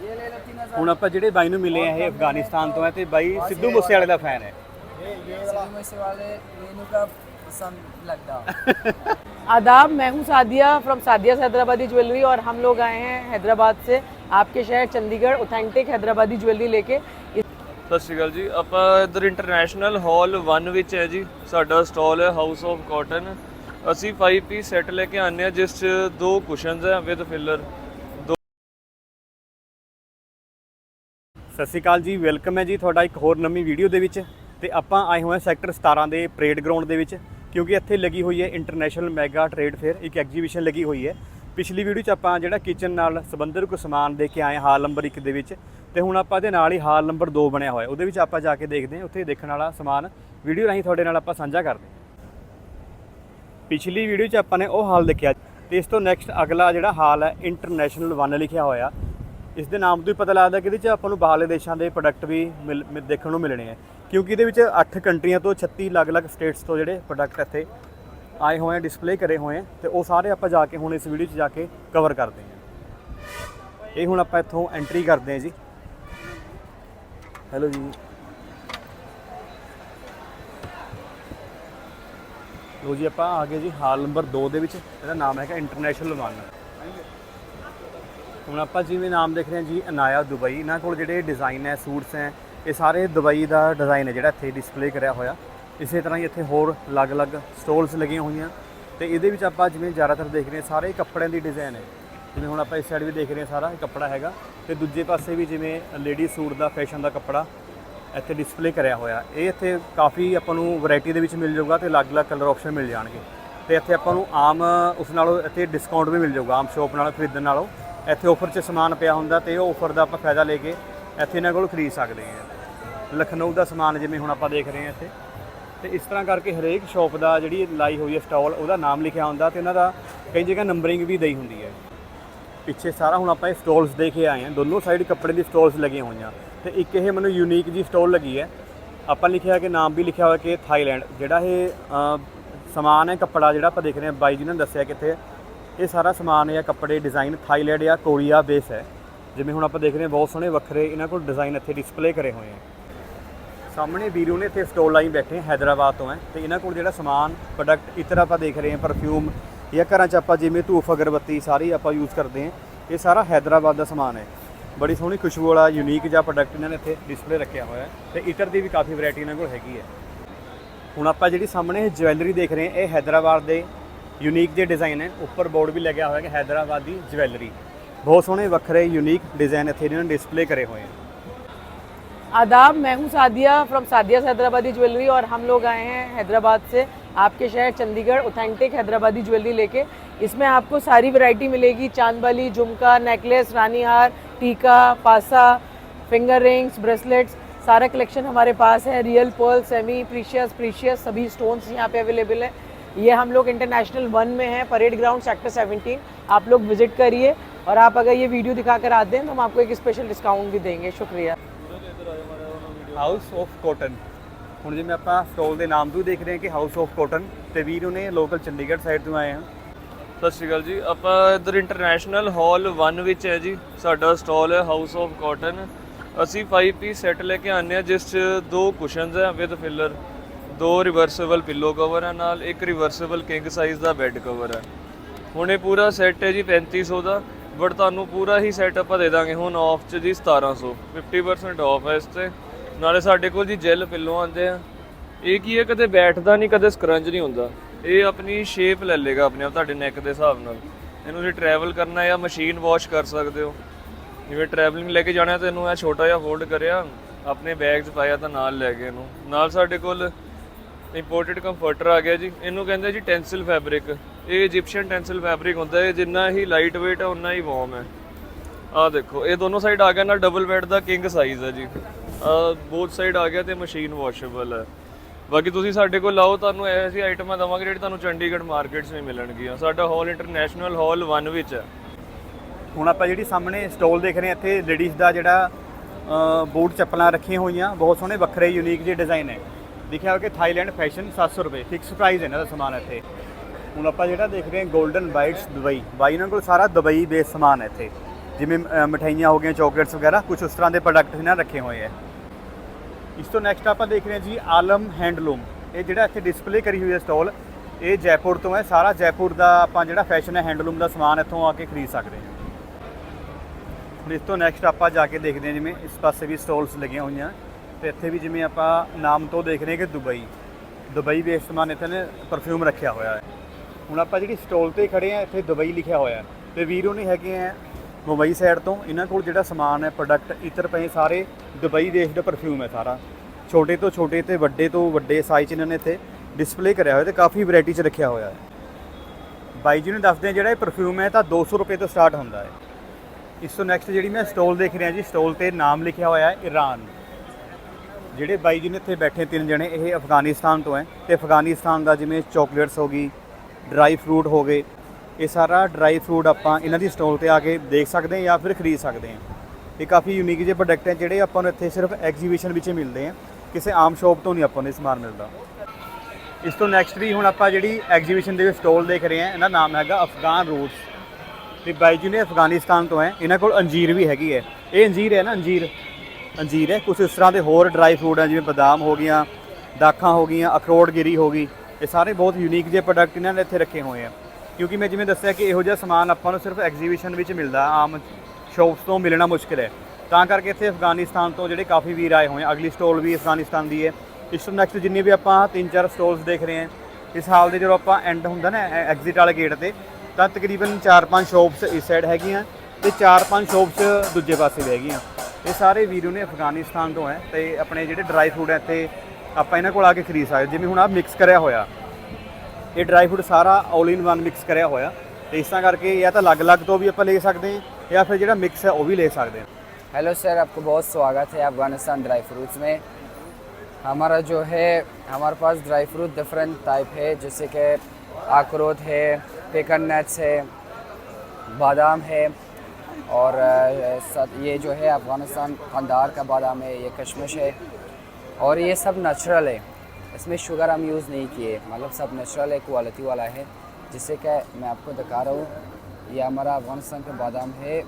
ये ले लो तीन हजार ਹੁਣ ਆਪਾਂ ਜਿਹੜੇ ਬਾਈ ਨੂੰ ਮਿਲੇ ਆ ਇਹ ਅਫਗਾਨਿਸਤਾਨ ਤੋਂ ਹੈ ਤੇ ਬਾਈ ਸਿੱਧੂ ਮੂਸੇਵਾਲੇ ਦਾ ਫੈਨ ਹੈ सिनेमा से वाले मेनू का पसंद लगता आदाब मैं हूँ सादिया फ्रॉम सादिया हैदराबादी ज्वेलरी और हम लोग आए हैं हैदराबाद से आपके शहर चंडीगढ़ ऑथेंटिक हैदराबादी ज्वेलरी लेके ਸਤਿ ਸ਼੍ਰੀ ਅਕਾਲ ਜੀ ਆਪਾਂ ਇੱਧਰ ਇੰਟਰਨੈਸ਼ਨਲ ਹਾਲ 1 ਵਿੱਚ ਹੈ ਜੀ ਸਾਡਾ ਸਟਾਲ ਹੈ ਹਾਊਸ ਆਫ ਕਾਟਨ ਅਸੀਂ 5 ਪੀਸ ਸੈੱਟ ਲੈ ਕੇ ਆਨੇ ਆ ਜਿਸ 'ਚ ਦੋ ਕੁਸ਼ਨਸ ਹੈ ਵਿਦ ਫਿਲਰ ਸਤਿ ਸ਼੍ਰੀ ਅਕਾਲ ਜੀ, ਵੈਲਕਮ ਹੈ ਜੀ ਤੁਹਾਡਾ ਇੱਕ ਹੋਰ ਨਵੀਂ ਵੀਡੀਓ ਦੇ ਵਿੱਚ ਤੇ ਆਪਾਂ ਆਏ ਹੋਏ ਹਾਂ ਸੈਕਟਰ 17 ਦੇ ਪਰੇਡ ਗਰਾਊਂਡ ਦੇ ਵਿੱਚ ਕਿਉਂਕਿ ਇੱਥੇ ਲੱਗੀ ਹੋਈ ਹੈ ਇੰਟਰਨੈਸ਼ਨਲ ਮੈਗਾ ਟ੍ਰੇਡ ਫੇਅਰ ਇੱਕ ਐਗਜੀਬਿਸ਼ਨ ਲੱਗੀ ਹੋਈ ਹੈ। ਪਿਛਲੀ ਵੀਡੀਓ 'ਚ ਆਪਾਂ ਜਿਹੜਾ ਕਿਚਨ ਨਾਲ ਸੰਬੰਧਿਤ ਕੁਝ ਸਮਾਨ ਦੇ ਕੇ ਆਏ ਹਾਂ, ਹਾਲ ਨੰਬਰ 1 ਦੇ ਵਿੱਚ ਤੇ ਹੁਣ ਆਪਾਂ ਇਹਦੇ ਨਾਲ ਹੀ ਹਾਲ ਨੰਬਰ 2 ਬਣਿਆ ਹੋਇਆ। ਉਹਦੇ ਵਿੱਚ ਆਪਾਂ ਜਾ ਕੇ ਦੇਖਦੇ ਹਾਂ, ਉੱਥੇ ਦੇਖਣ ਵਾਲਾ ਸਮਾਨ ਵੀਡੀਓ ਰਾਹੀਂ ਤੁਹਾਡੇ ਨਾਲ ਆਪਾਂ ਸਾਂਝਾ ਕਰਦੇ ਹਾਂ। ਪਿਛਲੀ ਵੀਡੀਓ 'ਚ ਆਪਾਂ ਨੇ ਉਹ ਹਾਲ ਦੇਖਿਆ ਤੇ ਇਸ ਤੋਂ ਨੈਕਸਟ ਅਗਲਾ ਜਿਹੜਾ ਹਾਲ ਹੈ ਇੰਟਰਨੈਸ਼ਨਲ 1 ਲਿਖਿਆ ਹੋਇਆ। ਇਸ ਦੇ ਨਾਮ ਤੋਂ ਹੀ ਪਤਾ ਲੱਗਦਾ ਕਿ ਇਹਦੇ 'ਚ ਆਪਾਂ ਨੂੰ ਬਾਹਰਲੇ ਦੇਸ਼ਾਂ ਦੇ ਪ੍ਰੋਡਕਟ ਵੀ ਮਿਲ- ਮਿਲ- ਦੇਖਣ ਨੂੰ ਮਿਲਣੇ ਆ। ਕਿਉਂਕਿ ਇਹਦੇ ਵਿੱਚ 8 ਕੰਟਰੀਆਂ ਤੋਂ 36 ਅਲੱਗ-ਅਲੱਗ ਸਟੇਟਸ ਤੋਂ ਜਿਹੜੇ ਪ੍ਰੋਡਕਟ ਇੱਥੇ ਆਏ ਹੋਏ ਆ ਡਿਸਪਲੇ ਕਰੇ ਹੋਏ ਆ, ਤੇ ਉਹ ਸਾਰੇ ਆਪਾਂ ਜਾ ਕੇ ਹੁਣ ਇਸ ਵੀਡੀਓ 'ਚ ਜਾ ਕੇ ਕਵਰ ਕਰਦੇ ਹਾਂ ਇਹ ਹੁਣ ਆਪਾਂ ਇੱਥੋਂ ਐਂਟਰੀ ਕਰਦੇ ਹਾਂ ਜੀ। ਹੈਲੋ ਜੀ। ਲੋ ਜੀ, ਆਪਾਂ ਆ ਗਏ ਜੀ ਹਾਲ ਨੰਬਰ 2 ਦੇ ਵਿੱਚ। ਇਹਦਾ ਨਾਮ ਹੈਗਾ ਇੰਟਰਨੈਸ਼ਨਲ 1 ਹੁਣ ਆਪਾਂ ਜਿਵੇਂ ਨਾਮ ਦੇਖ ਰਹੇ ਹਾਂ ਜੀ, ਅਨਾਇਆ ਦੁਬਈ। ਇਹਨਾਂ ਕੋਲ ਜਿਹੜੇ ਡਿਜ਼ਾਈਨ ਹੈ ਸੂਟਸ ਹੈ, ਇਹ ਸਾਰੇ ਦੁਬਈ ਦਾ ਡਿਜ਼ਾਈਨ ਹੈ ਜਿਹੜਾ ਇੱਥੇ ਡਿਸਪਲੇ ਕਰਿਆ ਹੋਇਆ। ਇਸੇ ਤਰ੍ਹਾਂ ਹੀ ਇੱਥੇ ਹੋਰ ਅਲੱਗ-ਅਲੱਗ ਸਟੋਲਸ ਲੱਗੀਆਂ ਹੋਈਆਂ। ਤੇ ਇਹਦੇ ਵਿੱਚ ਆਪਾਂ ਜਿਵੇਂ ਜ਼ਿਆਦਾਤਰ ਦੇਖ ਰਹੇ ਹਾਂ, ਸਾਰੇ ਕੱਪੜਿਆਂ ਦੀ ਡਿਜ਼ਾਈਨ ਹੈ। ਜਿਵੇਂ ਹੁਣ ਆਪਾਂ ਇਸ ਸਾਈਡ ਵੀ ਦੇਖ ਰਹੇ ਹਾਂ, ਸਾਰਾ ਕੱਪੜਾ ਹੈਗਾ। ਤੇ ਦੂਜੇ ਪਾਸੇ ਵੀ ਜਿਵੇਂ ਲੇਡੀ ਸੂਟ ਦਾ ਫੈਸ਼ਨ ਦਾ ਕੱਪੜਾ ਇੱਥੇ ਡਿਸਪਲੇ ਕਰਿਆ ਹੋਇਆ। ਇਹ ਇੱਥੇ ਕਾਫੀ ਆਪਾਂ ਨੂੰ ਵੈਰਾਈਟੀ ਦੇ ਵਿੱਚ ਮਿਲ ਜਾਊਗਾ ਤੇ ਅਲੱਗ-ਅਲੱਗ ਕਲਰ ਆਪਸ਼ਨ ਮਿਲ ਜਾਣਗੇ। ਤੇ ਇੱਥੇ ਆਪਾਂ ਨੂੰ ਆਮ, ਉਸ ਨਾਲੋਂ ਇੱਥੇ ਡਿਸਕਾਊਂਟ ਵੀ ਮਿਲ ਜਾਊਗਾ, ਆਮ ਸ਼ੋਪ ਨਾਲੋਂ, ਖਰੀਦਣ ਨਾਲੋਂ। ਇੱਥੇ ਆਫਰ 'ਚ ਸਮਾਨ ਪਿਆ ਹੁੰਦਾ ਤੇ ਉਹ ਆਫਰ ਦਾ ਆਪਾਂ ਫਾਇਦਾ ਲੈ ਕੇ ਇੱਥੇ ਇਹਨਾਂ ਕੋਲ ਖਰੀਦ ਸਕਦੇ ਹਾਂ। ਲਖਨਊ ਦਾ ਸਮਾਨ ਜਿਵੇਂ ਹੁਣ ਆਪਾਂ ਦੇਖ ਰਹੇ ਹਾਂ ਇੱਥੇ। ਤੇ ਇਸ ਤਰ੍ਹਾਂ ਕਰਕੇ ਹਰੇਕ ਸ਼ਾਪ ਦਾ ਜਿਹੜੀ ਲਾਈ ਹੋਈ ਹੈ ਸਟਾਲ ਉਹਦਾ ਨਾਮ ਲਿਖਿਆ ਹੁੰਦਾ ਤੇ ਉਹਨਾਂ ਦਾ ਕਈ ਜਗ੍ਹਾ ਨੰਬਰਿੰਗ ਵੀ ਦਈ ਹੁੰਦੀ ਹੈ। ਪਿੱਛੇ ਸਾਰਾ ਹੁਣ ਆਪਾਂ ਇਹ ਸਟਾਲਸ ਦੇਖ ਕੇ ਆਏ ਹਾਂ। ਦੋਨੋਂ ਸਾਈਡ ਕੱਪੜੇ ਦੀ ਸਟਾਲਸ ਲੱਗੀਆਂ ਹੋਈਆਂ। ਤੇ ਇੱਕ ਇਹ ਮੈਨੂੰ ਯੂਨੀਕ ਜੀ ਸਟਾਲ ਲੱਗੀ ਹੈ। ਆਪਾਂ ਲਿਖਿਆ ਕਿ ਨਾਮ ਵੀ ਲਿਖਿਆ ਹੋਇਆ ਕਿ ਥਾਈਲੈਂਡ ਜਿਹੜਾ ਇਹ ਸਮਾਨ ਹੈ, ਕੱਪੜਾ ਜਿਹੜਾ ਆਪਾਂ ਦੇਖ ਰਹੇ ਹਾਂ। ਬਾਈ ਜੀ ਨੇ ਦੱਸਿਆ ਕਿੱਥੇ ਇਹ ਸਾਰਾ ਸਮਾਨ ਜਾਂ ਕੱਪੜੇ ਡਿਜ਼ਾਈਨ ਥਾਈਲੈਂਡ ਜਾਂ ਕੋਰੀਆ ਬੇਸ ਹੈ। ਜਿਵੇਂ ਹੁਣ ਆਪਾਂ ਦੇਖ ਰਹੇ ਹਾਂ ਬਹੁਤ ਸੋਹਣੇ ਵੱਖਰੇ ਇਹਨਾਂ ਕੋਲ ਡਿਜ਼ਾਈਨ ਇੱਥੇ ਡਿਸਪਲੇ ਕਰੇ ਹੋਏ ਆ ਸਾਹਮਣੇ ਵੀਰੂ ਨੇ ਇੱਥੇ ਸਟੋਰ ਲਾਈਨ ਬੈਠੇ ਹੈ, ਹੈਦਰਾਬਾਦ ਤੋਂ ਹੈ। ਤੇ ਇਹਨਾਂ ਕੋਲ ਜਿਹੜਾ ਸਮਾਨ ਪ੍ਰੋਡਕਟ ਇਤਰ ਆਪਾਂ ਦੇਖ ਰਹੇ ਹਾਂ ਪਰਫਿਊਮ ਜਾਂ ਘਰਾਂ 'ਚ ਆਪਾਂ ਜਿਵੇਂ ਧੂਫ ਅਗਰਬੱਤੀ ਸਾਰੀ ਆਪਾਂ ਯੂਜ਼ ਕਰਦੇ ਹਾਂ। ਇਹ ਸਾਰਾ ਹੈਦਰਾਬਾਦ ਦਾ ਸਮਾਨ ਹੈ। ਬੜੀ ਸੋਹਣੀ ਖੁਸ਼ਬੂ ਵਾਲਾ ਯੂਨੀਕ ਜਿਹਾ ਪ੍ਰੋਡਕਟ ਇਹਨਾਂ ਨੇ ਇੱਥੇ ਡਿਸਪਲੇ ਰੱਖਿਆ ਹੋਇਆ ਹੈ। ਤੇ ਇਤਰ ਦੀ ਵੀ ਕਾਫੀ ਵੈਰਾਈਟੀ ਇਹਨਾਂ ਕੋਲ ਹੈਗੀ ਹੈ। ਹੁਣ ਆਪਾਂ ਜਿਹੜੀ ਸਾਹਮਣੇ ਜਵੈਲਰੀ ਦੇਖ ਰਹੇ ਹਾਂ ਇਹ ਹੈਦਰਾਬਾਦ ਦੇ ਯੂਨੀਕ ਜਿਹੇ ਡਿਜ਼ਾਈਨ ਹੈ ਉੱਪਰ ਬੋਰਡ ਵੀ ਲੱਗਿਆ ਹੋਇਆ ਹੈ ਕਿ ਹੈਦਰਾਬਾਦ ਦੀ ਜਵੈਲਰੀ ਬਹੁਤ ਸੋਹਣੇ ਵੱਖਰੇ ਯੂਨੀਕ ਡਿਜ਼ਾਈਨ ਇੱਥੇ ਇਹਨਾਂ ਨੇ ਡਿਸਪਲੇ ਕਰੇ ਹੋਏ ਹਨ आदाब मैं हूँ सादिया फ्रॉम सादिया हैदराबादी ज्वेलरी और हम लोग आए हैं हैदराबाद से आपके शहर चंडीगढ़ ऑथेंटिक हैदराबादी ज्वेलरी लेके इसमें आपको सारी वैरायटी मिलेगी चांदबाली झुमका नेकलेस रानी हार टीका पासा फिंगर रिंग्स ब्रेसलेट्स सारा कलेक्शन हमारे पास है real pearl semi precious precious सभी स्टोन्स यहाँ पे अवेलेबल है ये हम लोग इंटरनेशनल वन में हैं परेड ग्राउंड सेक्टर 17 आप लोग विजिट करिए और आप अगर ये वीडियो दिखाकर आते हैं तो हम आपको एक स्पेशल डिस्काउंट भी देंगे शुक्रिया ਹਾਊਸ ਆਫ ਕਾਟਨ ਹੁਣ ਜਿਵੇਂ ਆਪਾਂ ਸਟੋਲ ਦੇ ਨਾਮ ਤੋਂ ਹੀ ਦੇਖ ਰਹੇ ਹਾਂ ਕਿ ਹਾਊਸ ਆਫ ਕਾਟਨ ਤੇ ਵੀਰ ਉਹਨੇ ਲੋਕਲ ਚੰਡੀਗੜ੍ਹ ਸਾਈਡ ਤੋਂ ਆਏ ਹਨ ਸਤਿ ਸ਼੍ਰੀ ਅਕਾਲ ਜੀ ਆਪਾਂ ਇੱਧਰ ਇੰਟਰਨੈਸ਼ਨਲ ਹਾਲ 1 ਵਿੱਚ ਹੈ ਜੀ ਸਾਡਾ ਸਟਾਲ ਹੈ ਹਾਊਸ ਆਫ ਕਾਟਨ ਅਸੀਂ 5 ਪੀਸ ਸੈੱਟ ਲੈ ਕੇ ਆਨੇ ਆ ਜਿਸ 'ਚ ਦੋ ਕੁਸ਼ਨਸ ਹੈ ਵਿਦ ਫਿਲਰ ਦੋ ਰਿਵਰਸੇਬਲ ਪਿੱਲੋ ਕਵਰ ਹੈ ਨਾਲ ਇੱਕ ਰਿਵਰਸੇਬਲ ਕਿੰਗ ਸਾਈਜ਼ ਦਾ ਬੈੱਡ ਕਵਰ ਹੈ ਹੁਣ ਇਹ ਪੂਰਾ ਸੈੱਟ ਹੈ ਜੀ 3500 ਦਾ ਬਟ ਤੁਹਾਨੂੰ ਪੂਰਾ ਹੀ ਸੈੱਟ ਆਪਾਂ ਦੇ ਦਾਂਗੇ। ਹੁਣ ਆਫ 'ਚ ਜੀ 1700 50% ਆਫ ਹੈ ਇਸ ਤੇ। ਨਾਲੇ ਸਾਡੇ ਕੋਲ ਜੀ ਜੈਲ ਪਿੱਲੋ ਆਉਂਦੇ ਆ। ਇਹ ਕੀ ਹੈ, ਕਦੇ ਬੈਠਦਾ ਨਹੀਂ, ਕਦੇ ਸਕਰੰਜ ਨਹੀਂ ਹੁੰਦਾ। ਇਹ ਆਪਣੀ ਸ਼ੇਪ ਲੈ ਲੇਗਾ ਆਪਣੇ ਆਪ, ਤੁਹਾਡੇ ਨੈਕ ਦੇ ਹਿਸਾਬ ਨਾਲ। ਇਹਨੂੰ ਤੁਸੀਂ ਟਰੈਵਲ ਕਰਨਾ ਜਾਂ ਮਸ਼ੀਨ ਵਾਸ਼ ਕਰ ਸਕਦੇ ਹੋ। ਜਿਵੇਂ ਟਰੈਵਲਿੰਗ ਲੈ ਕੇ ਜਾਣਾ ਤਾਂ ਇਹਨੂੰ ਇਹ ਛੋਟਾ ਜਿਹਾ ਫੋਲਡ ਕਰਿਆ, ਆਪਣੇ ਬੈਗ 'ਚ ਪਾਇਆ ਤਾਂ ਨਾਲ ਲੈ ਗਏ ਇਹਨੂੰ। ਨਾਲ ਸਾਡੇ ਕੋਲ ਇੰਪੋਰਟਡ ਕੰਫਰਟਰ ਆ ਗਿਆ ਜੀ। ਇਹਨੂੰ ਕਹਿੰਦੇ ਜੀ ਟੈਂਸਿਲ ਫੈਬਰਿਕ ਇਹ ਇਜੀਪਸ਼ੀਅਨ ਟੈਂਸਿਲ ਫੈਬਰਿਕ ਹੁੰਦਾ ਹੈ ਜਿੰਨਾ ਹੀ ਲਾਈਟ weight ਹੈ ਉਨਾ ਹੀ ਵਾਰਮ ਹੈ। ਆ ਦੇਖੋ, ਇਹ ਦੋਨੋਂ ਸਾਈਡ ਆ ਗਿਆ, ਨਾਲ ਡਬਲ ਬੈੱਡ ਦਾ ਕਿੰਗ ਸਾਈਜ਼ ਹੈ ਜੀ। ਆ ਬੋਥ ਸਾਈਡ ਆ ਗਿਆ ਤੇ ਮਸ਼ੀਨ ਵਾਸ਼ੇਬਲ ਹੈ। ਬਾਕੀ ਤੁਸੀਂ ਸਾਡੇ ਕੋਲ ਲਾਓ, ਤੁਹਾਨੂੰ ਇਹੋ ਐਸੀ ਆਈਟਮਾਂ ਦਵਾਂਗੇ ਜਿਹੜੀ ਤੁਹਾਨੂੰ ਚੰਡੀਗੜ੍ਹ ਮਾਰਕੀਟ 'ਚ ਨਹੀਂ ਮਿਲਣਗੀਆਂ। ਸਾਡਾ ਹਾਲ ਇੰਟਰਨੈਸ਼ਨਲ ਹਾਲ 1 ਵਿੱਚ ਹੈ। ਹੁਣ ਆਪਾਂ ਜਿਹੜੀ ਸਾਹਮਣੇ ਸਟੋਲ ਦੇਖ ਰਹੇ ਹਾਂ, ਇੱਥੇ ਲੇਡੀਜ਼ ਦਾ ਜਿਹੜਾ ਬੂਟ ਚੱਪਲਾਂ ਰੱਖੀਆਂ ਹੋਈਆਂ, ਬਹੁਤ ਸੋਹਣੇ, ਵੱਖਰੇ ਯੂਨੀਕ ਜਿਹੇ ਡਿਜ਼ਾਈਨ ਹੈ ਲਿਖਿਆ ਹੋਇਆ ਕਿ ਥਾਈਲੈਂਡ ਫੈਸ਼ਨ 700 ਰੁਪਏ ਫਿਕਸ ਪ੍ਰਾਈਸ ਇਹਨਾਂ ਦਾ ਸਮਾਨ ਇੱਥੇ। ਹੁਣ ਆਪਾਂ ਜਿਹੜਾ ਦੇਖ ਰਹੇ ਹਾਂ 골ਡਨ ਬਾਈਟਸ ਦੁਬਈ। ਬਾਈ ਇਹਨਾਂ ਕੋਲ ਸਾਰਾ ਦੁਬਈ ਬੇਸ ਸਮਾਨ ਹੈ ਇੱਥੇ। ਜਿਵੇਂ ਅ, ਹੋ ਗਈਆਂ ਚਾਕਲੇਟਸ ਵਗੈਰਾ ਕੁਝ ਉਸ ਤਰ੍ਹਾਂ ਦੇ ਪ੍ਰੋਡਕਟ ਇਹਨਾਂ ਰੱਖੇ ਹੋਏ ਆ ਇਸ ਤੋਂ ਨੈਕਸਟ ਆਪਾਂ ਦੇਖ ਰਹੇ ਹਾਂ ਜੀ ਆਲਮ ਹੈਂਡਲੂਮ। ਇਹ ਜਿਹੜਾ ਇੱਥੇ ਡਿਸਪਲੇ ਕਰੀ ਹੋਈ ਹੈ ਸਟਾਲ ਇਹ ਜੈਪੁਰ ਤੋਂ ਹੈ। ਸਾਰਾ ਜੈਪੁਰ ਦਾ ਆਪਾਂ ਜਿਹੜਾ ਫੈਸ਼ਨ ਹੈ ਹੈਂਡਲੂਮ ਦਾ ਸਮਾਨ ਇੱਥੋਂ ਆ ਕੇ ਖਰੀਦ ਸਕਦੇ ਹਾਂ। ਹੁਣ ਇਸ ਤੋਂ ਨੈਕਸਟ ਆਪਾਂ ਜਾ ਕੇ ਦੇਖਦੇ ਹਾਂ ਜਿਵੇਂ ਇਸ ਪਾਸੇ ਵੀ ਸਟਾਲਸ ਲੱਗੀਆਂ ਹੋਈਆਂ। ਤੇ ਇੱਥੇ ਵੀ ਜਿਵੇਂ ਆਪਾਂ ਨਾਮ ਤੋਂ ਦੇਖ ਰਹੇ ਹਾਂ ਕਿ ਦੁਬਈ ਦੁਬਈ ਬੇਸਡ ਸਮਾਨ ਇੱਥੇ ਨੇ ਪਰਫਿਊਮ ਰੱਖਿਆ ਹੋਇਆ ਹੈ। ਹੁਣ ਆਪਾਂ ਜਿਹੜੀ ਸਟਾਲ ਤੇ ਖੜੇ ਆ ਇੱਥੇ ਦੁਬਈ ਲਿਖਿਆ ਹੋਇਆ ਹੈ। ਤੇ ਵੀਰੋ ਨੇ ਹੈਗੇ ਆ ਮੁੰਬਈ ਸਾਈਡ ਤੋਂ, ਇਹਨਾਂ ਕੋਲ ਜਿਹੜਾ ਸਮਾਨ ਹੈ ਪ੍ਰੋਡਕਟ ਇਤਰ ਪਏ ਸਾਰੇ ਦੁਬਈ ਦੇਸ਼ ਦਾ ਪਰਫਿਊਮ ਹੈ ਸਾਰਾ। ਛੋਟੇ ਤੋਂ ਛੋਟੇ ਤੇ ਵੱਡੇ ਤੋਂ ਵੱਡੇ ਸਾਈਜ਼ ਇਹਨਾਂ ਨੇ ਇੱਥੇ ਡਿਸਪਲੇ ਕਰਿਆ ਹੋਇਆ ਤੇ ਕਾਫੀ ਵੈਰਾਈਟੀ 'ਚ ਰੱਖਿਆ ਹੋਇਆ ਹੈ। ਬਾਈ ਜੀ ਨੂੰ ਦੱਸਦੇ ਆ ਜਿਹੜਾ ਇਹ ਪਰਫਿਊਮ ਹੈ ਤਾਂ 200 ਰੁਪਏ ਤੋਂ ਸਟਾਰਟ ਹੁੰਦਾ ਹੈ। ਇਸ ਤੋਂ ਨੈਕਸਟ ਜਿਹੜੀ ਮੈਂ ਸਟਾਲ ਦੇਖ ਰਿਹਾ ਜੀ ਸਟਾਲ ਤੇ ਨਾਮ ਲਿਖਿਆ ਹੋਇਆ ਹੈ ਈਰਾਨ ਜਿਹੜੇ ਬਾਈ ਜੀ ਨੇ ਇੱਥੇ ਬੈਠੇ ਤਿੰਨ ਜਣੇ, ਇਹ ਅਫਗਾਨਿਸਤਾਨ ਤੋਂ ਹੈ ਤੇ ਅਫਗਾਨਿਸਤਾਨ ਦਾ ਜਿਵੇਂ ਚਾਕਲੇਟਸ ਹੋ ਗਈ, ਡਰਾਈ ਫਰੂਟ ਹੋ ਗਏ, ਇਹ ਸਾਰਾ ਡਰਾਈ ਫਰੂਟ ਆਪਾਂ ਇਹਨਾਂ ਦੀ ਸਟਾਲ ਤੇ ਆ ਕੇ ਦੇਖ ਸਕਦੇ ਹਾਂ ਜਾਂ ਫਿਰ ਖਰੀਦ ਸਕਦੇ ਹਾਂ। ਇਹ ਕਾਫੀ ਯੂਨੀਕ ਜਿਹੇ ਪ੍ਰੋਡਕਟ ਹੈ ਜਿਹੜੇ ਆਪਾਂ ਨੂੰ ਇੱਥੇ ਸਿਰਫ ਐਗਜ਼ੀਬਿਸ਼ਨ ਵਿੱਚ ਹੀ ਮਿਲਦੇ ਆ, ਕਿਸੇ ਆਮ ਸ਼ਾਪ ਤੋਂ ਨਹੀਂ ਆਪਾਂ ਨੂੰ ਇਹ ਸਮਾਨ ਮਿਲਦਾ। ਇਸ ਤੋਂ ਨੈਕਸਟ ਵੀ ਹੁਣ ਆਪਾਂ ਜਿਹੜੀ ਐਗਜ਼ੀਬਿਸ਼ਨ ਦੇ ਵਿੱਚ ਸਟਾਲ ਦੇਖ ਰਹੇ ਹਾਂ ਇਹਦਾ ਨਾਮ ਹੈਗਾ ਅਫਗਾਨ ਰੂਟਸ ਤੇ ਬਾਈ ਜੀ ਨੇ ਅਫਗਾਨਿਸਤਾਨ ਤੋਂ ਹੈ, ਇਹਨਾਂ ਕੋਲ ਅੰਜੀਰ ਵੀ ਹੈਗੀ ਹੈ। ਇਹ ਅੰਜੀਰ ਹੈ ਨਾ, ਅੰਜੀਰ? ਅੰਜੀਰ ਹੈ। ਕੁਝ ਇਸ ਤਰ੍ਹਾਂ ਦੇ ਹੋਰ ਡਰਾਈ ਫਰੂਟ ਹੈ ਜਿਵੇਂ ਬਦਾਮ ਹੋ ਗਈਆਂ, ਦਾਖਾਂ ਹੋ ਗਈਆਂ ਅਖਰੋਟ ਗਿਰੀ ਹੋ ਗਈ, ਇਹ ਸਾਰੇ ਬਹੁਤ ਯੂਨੀਕ ਜਿਹੇ ਪ੍ਰੋਡਕਟ ਇਹਨਾਂ ਨੇ ਇੱਥੇ ਰੱਖੇ ਹੋਏ ਆ। ਕਿਉਂਕਿ ਮੈਂ ਜਿਵੇਂ ਦੱਸਿਆ ਕਿ ਇਹੋ ਜਿਹਾ ਸਮਾਨ ਆਪਾਂ ਨੂੰ ਸਿਰਫ ਐਗਜ਼ੀਬਿਸ਼ਨ ਵਿੱਚ ਮਿਲਦਾ, ਆਮ ਸ਼ੌਪਸ ਤੋਂ ਮਿਲਣਾ ਮੁਸ਼ਕਿਲ ਹੈ। ਤਾਂ ਕਰਕੇ ਇੱਥੇ ਅਫਗਾਨਿਸਤਾਨ ਤੋਂ ਜਿਹੜੇ ਕਾਫੀ ਵੀਰ ਆਏ ਹੋਏ ਆ, ਅਗਲੀ ਸਟਾਲ ਵੀ ਅਫਗਾਨਿਸਤਾਨ ਦੀ ਹੈ। ਇਸ ਤੋਂ ਨੈਕਸਟ ਜਿੰਨੀ ਵੀ ਆਪਾਂ ਤਿੰਨ ਚਾਰ ਸਟਾਲਸ ਦੇਖ ਰਹੇ ਹਾਂ, ਇਸ ਹਾਲ ਦੇ ਜਦੋਂ ਆਪਾਂ ਐਂਡ ਹੁੰਦਾ ਨਾ ਐਗਜ਼ਿਟ ਵਾਲੇ ਗੇਟ ਤੇ, ਤਾਂ ਤਕਰੀਬਨ 4-5 ਸ਼ੌਪਸ ਇਸ ਸਾਈਡ ਹੈਗੀਆਂ ਤੇ 4-5 ਸ਼ੌਪਸ ਦੂਜੇ ਪਾਸੇ ਵੀ ਹੈਗੀਆਂ ਇਹ ਸਾਰੇ ਵੀਰੋ ਨੇ ਅਫਗਾਨਿਸਤਾਨ ਤੋਂ ਹੈ ਤੇ ਆਪਣੇ ਜਿਹੜੇ ਡਰਾਈ ਫਰੂਟ ਹੈ ਇੱਥੇ ਆਪਾਂ ਇਹਨਾਂ ਕੋਲ ਆ ਕੇ ਖਰੀਦ ਸਕਦੇ ਜਿਵੇਂ ਹੁਣ ਆ ਮਿਕਸ ਕਰਿਆ ਹੋਇਆ ਇਹ ਡਰਾਈ ਫਰੂਟ ਸਾਰਾ 올 ਇਨ ਵਨ ਮਿਕਸ ਕਰਿਆ ਹੋਇਆ ਤੇ ਇਸ ਤਰ੍ਹਾਂ ਕਰਕੇ ਜਾਂ ਤਾਂ ਅਲੱਗ-ਅਲੱਗ ਤੋਂ ਵੀ ਆਪਾਂ ਲੈ ਸਕਦੇ ਹਾਂ ਜਾਂ ਫਿਰ ਜਿਹੜਾ ਮਿਕਸ ਹੈ ਉਹ ਵੀ ਲੈ ਸਕਦੇ ਹਾਂ हेलो सर आपको बहुत स्वागत है अफ़गानिस्तान ड्राई फ्रूट्स में हमारा जो है हमारे पास ड्राई फ्रूट डिफरेंट टाइप है जैसे कि अखरोट है पेकन नट्स है बादाम है और ये जो है अफ़गानिस्तान कंदार का बादाम है, ये कशमिश है। और ये सब नेचुरल है। इसमें शुगर हम यूज़ नहीं किए। मतलब सब नेचुरल है क्वालिटी वाला है। जिससे कि मैं आपको दिखा रहा हूँ, ये हमारा अफ़गानिस्तान का बादाम है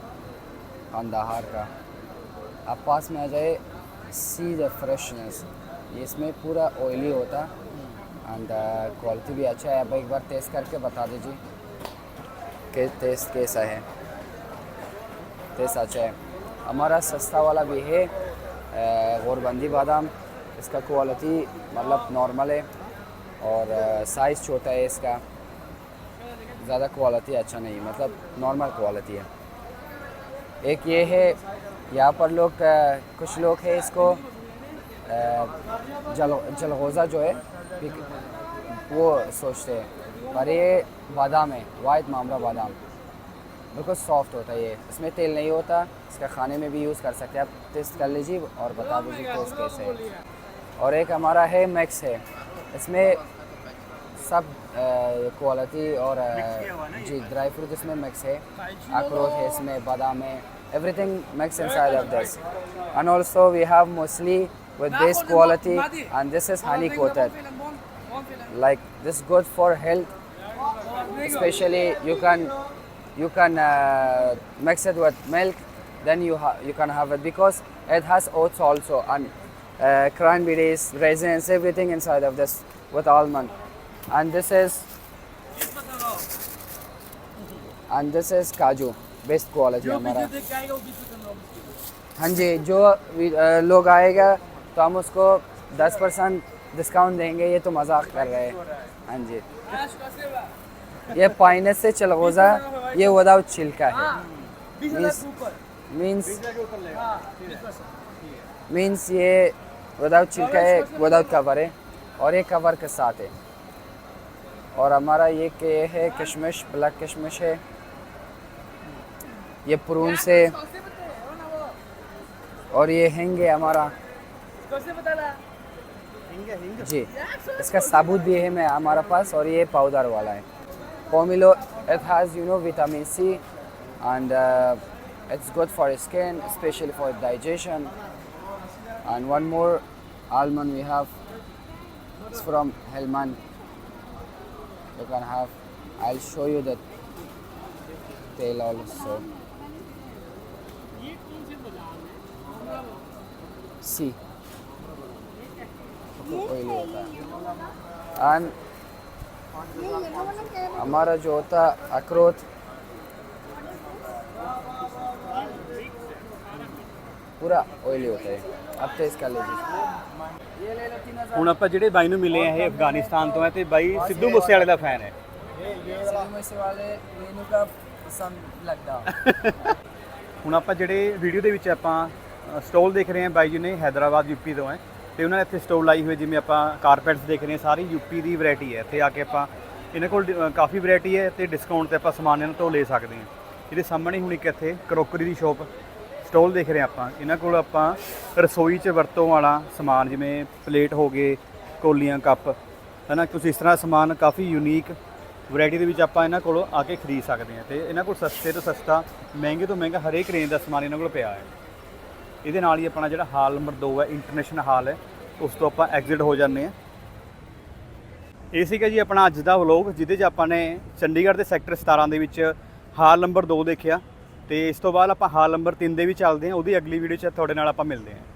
कंदाहार का। आप पास में आ जाए सी द फ्रेशनेस ये इसमें पूरा ऑयली होता। एंड क्वालिटी भी अच्छा है। आप एक बार टेस्ट करके बता दीजिए, कि टेस्ट कैसा है। टेस्ट अच्छा है हमारा सस्ता वाला भी है गोरबंदी बादाम। इसका क्वालिटी मतलब नॉर्मल है और साइज़ छोटा है इसका। ज़्यादा क्वालिटी अच्छा नहीं मतलब नॉर्मल क्वालिटी है। एक ये है, यहाँ पर लोग कुछ लोग हैं इसको जल जलगोज़ा जो है वो सोचते हैं। पर ये बादाम है वाइट मामरा बादाम। बिल्कुल सॉफ्ट होता है ये। इसमें तेल नहीं होता इसका खाने में भी यूज़ कर सकते हैं। आप टेस्ट कर लीजिए और बता दीजिए टेस्ट कैसे और एक हमारा है मैक्स है। इसमें सब क्वालिटी और जी ड्राई फ्रूट इसमें मिक्स है। अखरोट है इसमें बादाम है। Everything mix inside of this and also we have mostly with best quality and this is honey coated like this good for health especially you can you can uh, mix it with milk then you ha- you can have it because it has oats also and uh, cranberries raisins everything inside of this with almond and this is and this is kaju best quality हमारा हाँ जी जो we- अ, लोग आएगा तो हम उसको 10 percent discount देंगे ये तो मजाक कर रहे हैं हाँ जी ये पाइनस से चलगोज़ा ये विदाउट छिलका है। मीन्स मीन्स मीन्स ये विदाउट छिलका है विदाउट कवर है और ये कवर के साथ है। और हमारा ये के है किशमिश ब्लैक किशमिश है। ये प्रून से और ये हिंग है हमारा। जी। इसका साबुत भी है मैं हमारा पास और ये पाउडर वाला है। pomelo it has you know vitamin c and uh, it's good for skin especially for digestion. And one more almond we have it's from helman you can have i'll show you the tail also. See and हमारा जो होता है अखरोट पूरा oily होता है अब तो इसका ले लीजिए ये ले लो तीन हजार ਹੁਣ ਆਪਾਂ ਜਿਹੜੇ ਬਾਈ ਨੂੰ ਮਿਲੇ ਆ ਇਹ ਅਫਗਾਨਿਸਤਾਨ ਤੋਂ ਹੈ ਤੇ ਬਾਈ ਸਿੱਧੂ ਮੂਸੇਵਾਲੇ ਦਾ ਫੈਨ ਹੈ से वाले मेनू का पसंद लगता ਹੁਣ ਆਪਾਂ ਜਿਹੜੇ ਵੀਡੀਓ ਦੇ ਵਿੱਚ ਆਪਾਂ ਸਟੋਲ ਦੇਖ ਰਹੇ ਹਾਂ ਬਾਈ ਜੀ ਨੇ ਹੈਦਰਾਬਾਦ ਯੂਪੀ ਤੋਂ ਹੈ ਤੇ ਉਹਨਾਂ ਨੇ ਇੱਥੇ ਸਟੋਲ ਲਾਈ ਹੋਈ ਜਿਵੇਂ ਆਪਾਂ ਕਾਰਪੈਟਸ ਦੇਖ ਰਹੇ ਹਾਂ, ਸਾਰੀ ਯੂਪੀ ਦੀ ਵੈਰਾਈਟੀ ਹੈ। ਇੱਥੇ ਆ ਕੇ ਆਪਾਂ ਇਹਨਾਂ ਕੋਲ ਡ- ਕਾਫੀ ਵੈਰਾਈਟੀ ਹੈ ਤੇ ਡਿਸਕਾਊਂਟ ਤੇ ਆਪਾਂ ਸਮਾਨ ਇਹਨਾਂ ਤੋਂ ਲੈ ਸਕਦੇ ਹਾਂ। ਇਹਦੇ ਸਾਹਮਣੇ ਹੁਣ ਇੱਕ ਇੱਥੇ ਕਰੋਕਰੀ ਦੀ ਸ਼ੋਪ ਸਟੋਲ ਦੇਖ ਰਹੇ ਹਾਂ ਆਪਾਂ। ਇਹਨਾਂ ਕੋਲ ਆਪਾਂ ਰਸੋਈ 'ਚ ਵਰਤੋਂ ਵਾਲਾ ਸਮਾਨ, ਜਿਵੇਂ ਪਲੇਟ ਹੋ ਗਏ, ਕੋਲੀਆਂ, ਕੱਪ, ਹਨਾ? ਕੁਝ ਇਸ ਤਰ੍ਹਾਂ ਸਮਾਨ ਕਾਫੀ ਯੂਨੀਕ ਵੈਰਾਈਟੀ ਦੇ ਵਿੱਚ ਆਪਾਂ ਇਹਨਾਂ ਕੋਲ ਆ ਕੇ ਖਰੀਦ ਸਕਦੇ ਹਾਂ। ਤੇ ਇਹਨਾਂ ਕੋਲ ਸਸਤੇ ਤੋਂ ਸਸਤਾ, ਮਹਿੰਗੇ ਤੋਂ ਮਹਿੰਗਾ ਹਰੇਕ ਰੇਂਜ ਦਾ ਸਮਾਨ ਇਹਨਾਂ ਕੋਲ ਪਿਆ ਹੈ। ਇਹਦੇ ਨਾਲ ਹੀ ਆਪਣਾ ਜਿਹੜਾ ਹਾਲ ਨੰਬਰ 2 ਹੈ ਇੰਟਰਨੈਸ਼ਨਲ ਹਾਲ ਹੈ, ਉਸ ਤੋਂ ਆਪਾਂ ਐਗਜ਼ਿਟ ਹੋ ਜਾਂਦੇ ਹਾਂ। ਇਹ ਸੀਗਾ ਜੀ ਆਪਣਾ ਅੱਜ ਦਾ ਵਲੋਗ ਜਿਹਦੇ 'ਚ ਆਪਾਂ ਨੇ ਚੰਡੀਗੜ੍ਹ ਦੇ ਸੈਕਟਰ 17 ਦੇ ਵਿੱਚ ਹਾਲ ਨੰਬਰ 2 ਦੇਖਿਆ ਤੇ ਇਸ ਤੋਂ ਬਾਅਦ ਆਪਾਂ ਹਾਲ ਨੰਬਰ 3 ਦੇ ਵੀ ਚੱਲਦੇ ਹਾਂ, ਉਹਦੀ ਅਗਲੀ ਵੀਡੀਓ 'ਚ ਤੁਹਾਡੇ ਨਾਲ ਆਪਾਂ ਮਿਲਦੇ ਹਾਂ।